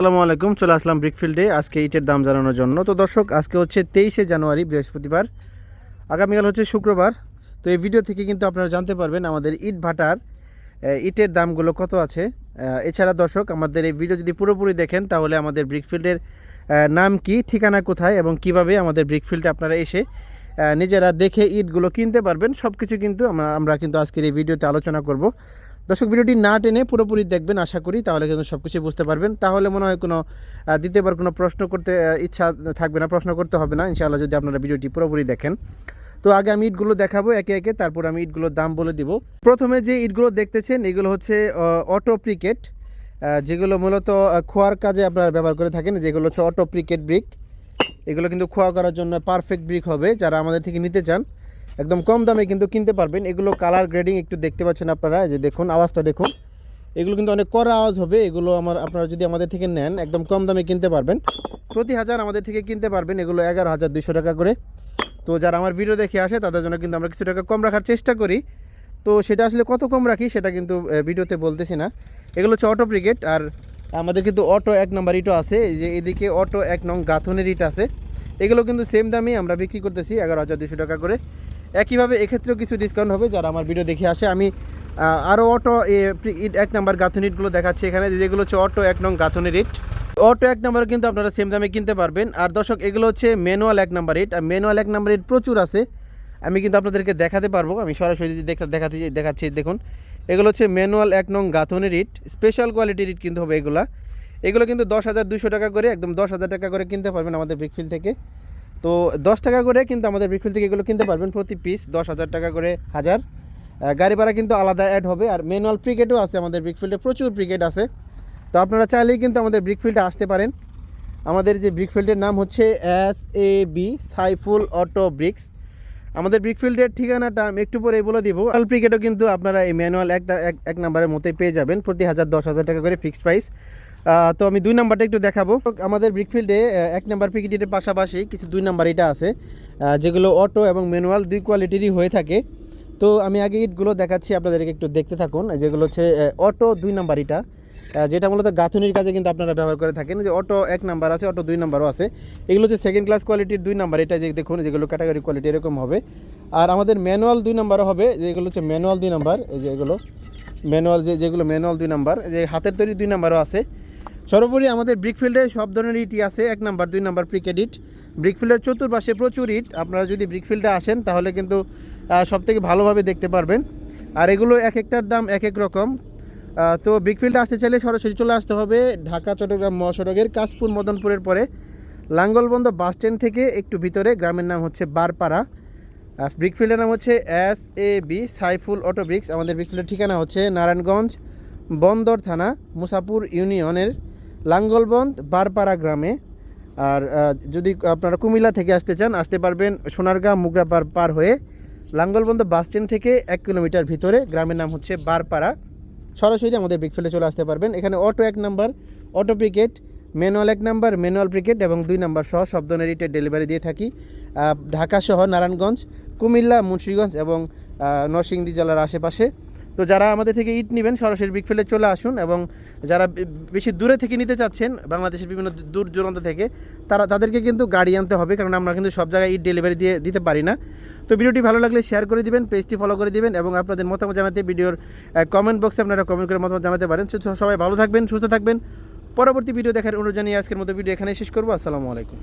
আসসালামু আলাইকুম, চলে আসলাম ব্রিকফিল্ডে আজকে ইটের দাম জানানোর জন্য। তো দর্শক, আজকে হচ্ছে তেইশে জানুয়ারি, বৃহস্পতিবার। আগামীকাল হচ্ছে শুক্রবার। তো এই ভিডিও থেকে কিন্তু আপনারা জানতে পারবেন আমাদের ইট ভাটার ইটের দামগুলো কত আছে। এছাড়া দর্শক, আমাদের এই ভিডিও যদি পুরোপুরি দেখেন, তাহলে আমাদের ব্রিকফিল্ডের নাম কি, ঠিকানা কোথায়, এবং কীভাবে আমাদের ব্রিকফিল্ডে আপনারা এসে নিজেরা দেখে ইটগুলো কিনতে পারবেন। সব কিছু কিন্তু আমরা কিন্তু আজকের এই ভিডিওতে আলোচনা করব। দর্শক, ভিডিওটি না টেনে পুরোপুরি দেখবেন, আশা করি, তাহলে কিন্তু সব কিছু বুঝতে পারবেন। তাহলে মনে হয় কোনো দ্বিতীয়বার কোনো প্রশ্ন করতে ইচ্ছা থাকবে না, প্রশ্ন করতে হবে না। ইনশাআল্লাহ যদি আপনারা ভিডিওটি পুরোপুরি দেখেন। তো আগে আমি ইটগুলো দেখাবো একে একে, তারপর আমি ইটগুলোর দাম বলে দিব। প্রথমে যে ইটগুলো দেখতেছেন, এগুলো হচ্ছে অটো প্রিকেট যেগুলো মূলত খোয়ার কাজে আপনারা ব্যবহার করে থাকেন। যেগুলো হচ্ছে অটো প্রিকেট ব্রিক। এগুলো কিন্তু খোয়া করার জন্য পারফেক্ট ব্রিক হবে, যারা আমাদের থেকে নিতে চান। একদম কম দামে কিন্তু কিনতে পারবেন। এগুলো কালার গ্রেডিং একটু দেখতে পাচ্ছেন আপনারা যে দেখুন, আওয়াজটা দেখুন। এগুলো কিন্তু অনেক কড়া আওয়াজ হবে, এগুলো আমার, আপনারা যদি আমাদের থেকে নেন, একদম কম দামে কিনতে পারবেন। প্রতি হাজার আমাদের থেকে কিনতে পারবেন এগুলো এগারো হাজার দুশো টাকা করে। তো যারা আমার ভিডিও দেখে আসে, তাদের জন্য কিন্তু আমরা কিছু টাকা কম রাখার চেষ্টা করি। তো সেটা আসলে কত কম রাখি, সেটা কিন্তু ভিডিওতে বলতেছি না। এগুলো হচ্ছে অটো ব্রিগেড আর আমাদের কিন্তু অটো এক নম্বর ইটো আছে যে এদিকে অটো এক নং গাথনের ইট আছে। এগুলো কিন্তু সেম দামেই আমরা বিক্রি করতেছি এগারো হাজার দুশো টাকা করে। একইভাবে এক্ষেত্রেও কিছু ডিসকাউন্ট হবে, যারা আমার ভিডিও দেখে আসে। আমি আরও অটো ইট এক নাম্বার গাঁথুনি ইটগুলো দেখাচ্ছি এখানে যেগুলো হচ্ছে অটো এক নং গাঁথুনির ইট অটো এক নাম্বার কিন্তু আপনারা সেম দামে কিনতে পারবেন। আর দর্শক, এগুলো হচ্ছে ম্যানুয়াল এক নাম্বার ইট আর ম্যানুয়াল এক নাম্বার ইট প্রচুর আছে। আমি কিন্তু আপনাদেরকে দেখাতে পারব। আমি সরাসরি দেখাতে দেখাচ্ছি, দেখুন। এগুলো হচ্ছে ম্যানুয়াল এক নং গাঁথুনির ইট স্পেশাল কোয়ালিটির ইট কিন্তু হবে এগুলা। এগুলো কিন্তু দশ হাজার দুশো টাকা করে, একদম দশ হাজার টাকা করে কিনতে পারবেন আমাদের ব্রিকফিল থেকে। তো দশ টাকা করে কিন্তু আমাদের ব্রিকফিল থেকে এগুলো কিনতে পারবেন প্রতি পিস দশ হাজার টাকা করে হাজার। গাড়ি ভাড়া কিন্তু আলাদা অ্যাড হবে আর ম্যানুয়াল ক্রিকেটও আছে আমাদের ব্রিকফিল্ডে প্রচুর ক্রিকেট আছে। তো আপনারা চাইলেই কিন্তু আমাদের ব্রিকফিল্ডে আসতে পারেন। আমাদের যে ব্রিকফিল্ডের নাম হচ্ছে S A B Saiful auto bricks আমাদের ব্রিকফিল্ডের ঠিকানাটা আমি একটু পরে বলে দিব। অল ক্রিকেটও কিন্তু আপনারা এই ম্যানুয়াল এক এক নাম্বারের মতোই পেয়ে যাবেন। প্রতি হাজার দশ হাজার টাকা করে ফিক্সড প্রাইস তো আমি দুই নাম্বারটা একটু দেখাবো। আমাদের ব্রিকফিল্ডে এক নাম্বার প্রিকেটের পাশাপাশি কিছু দুই নাম্বার এটা আছে যেগুলো অটো এবং ম্যানুয়াল দুই কোয়ালিটিরই হয়ে থাকে। তো আমি আগে ইটগুলো দেখাচ্ছি, আপনাদেরকে একটু দেখতে থাকুন। যেগুলো হচ্ছে অটো দুই নাম্বার ইটা যেটা মূলত গাঁথনির কাজে কিন্তু আপনারা ব্যবহার করে থাকেন। যে অটো এক নাম্বার আছে, অটো দুই নাম্বারও আছে। এগুলো হচ্ছে সেকেন্ড ক্লাস কোয়ালিটির দুই নাম্বার এটা, যে দেখুন, যেগুলো ক্যাটাগরি কোয়ালিটি এরকম হবে। আর আমাদের ম্যানুয়াল দুই নাম্বারও হবে, যেগুলো হচ্ছে ম্যানুয়াল দুই নাম্বার, এই যে এগুলো। ম্যানুয়াল যে, যেগুলো ম্যানুয়াল দুই নাম্বার, যে হাতের তৈরি দুই নাম্বারও আছে। সর্বোপরি আমাদের ব্রিকফিল্ডে সব ধরনের ইটই আছে, এক নাম্বার, দুই নাম্বার প্রিকেট ব্রিকফিল্ডের চতুর্পাশে প্রচুর ইট, আপনারা যদি ব্রিকফিল্ডে আসেন তাহলে কিন্তু সব থেকে ভালোভাবে দেখতে পারবেন। আর এগুলো এক একটার দাম এক এক রকম। তো ব্রিকফিল্ডে আসতে চাইলে সরাসরি চলে আসতে হবে ঢাকা, চট্টগ্রাম, মহাসড়কের কাশপুর, মদনপুরের পরে। লাঙ্গলবন্দ বাস স্ট্যান্ড থেকে একটু ভিতরে, গ্রামের নাম হচ্ছে বারপাড়া। ব্রিকফিল্ডের নাম হচ্ছে S A B, Saiful auto bricks আমাদের ব্রিকফিল্ডের ঠিকানা হচ্ছে নারায়ণগঞ্জ বন্দর থানা, মুসাপুর ইউনিয়নের লাঙ্গলবন্দ বারপাড়া গ্রামে। আর যদি আপনারা কুমিল্লা থেকে আসতে চান, আসতে পারবেন সোনারগাঁ মুগরা পার পার হয়ে লাঙ্গলবন্দ বাস স্ট্যান্ড থেকে এক কিলোমিটার ভিতরে। গ্রামের নাম হচ্ছে বারপাড়া। সরাসরি আমাদের বিগফিল্ডে চলে আসতে পারবেন। এখানে অটো এক নাম্বার অটো প্রিকেট ম্যানুয়াল এক নাম্বার ম্যানুয়াল প্রিকেট এবং দুই নাম্বার সহ সব ধরনের ডেলিভারি দিয়ে থাকি। ঢাকা সহ নারায়ণগঞ্জ, কুমিল্লা, মুন্সিগঞ্জ এবং নরসিংদী জেলার আশেপাশে। তো যারা আমাদের থেকে ইট নেবেন, সরাসরি বিগফিল্ডে চলে আসুন এবং যারা বেশি দূরে থেকে নিতে চাচ্ছেন, বাংলাদেশের বিভিন্ন দূর দূরান্ত থেকে, তারা, তাদেরকে কিন্তু গাড়ি আনতে হবে কারণ আমরা কিন্তু সব জায়গায় ইট ডেলিভারি দিয়ে দিতে পারি না। তো ভিডিওটি ভালো লাগলে শেয়ার করে দিবেন পেজটি ফলো করে দিবেন এবং আপনাদের মতামত জানাতে ভিডিওর কমেন্ট বক্সে আপনারা কমেন্ট করে মতামত জানাতে পারেন। সবাই ভালো থাকবেন, সুস্থ থাকবেন। পরবর্তী ভিডিও দেখার অনুরোধ জানিয়ে আজকের মতো ভিডিও এখানে শেষ করব। আসসালামু আলাইকুম।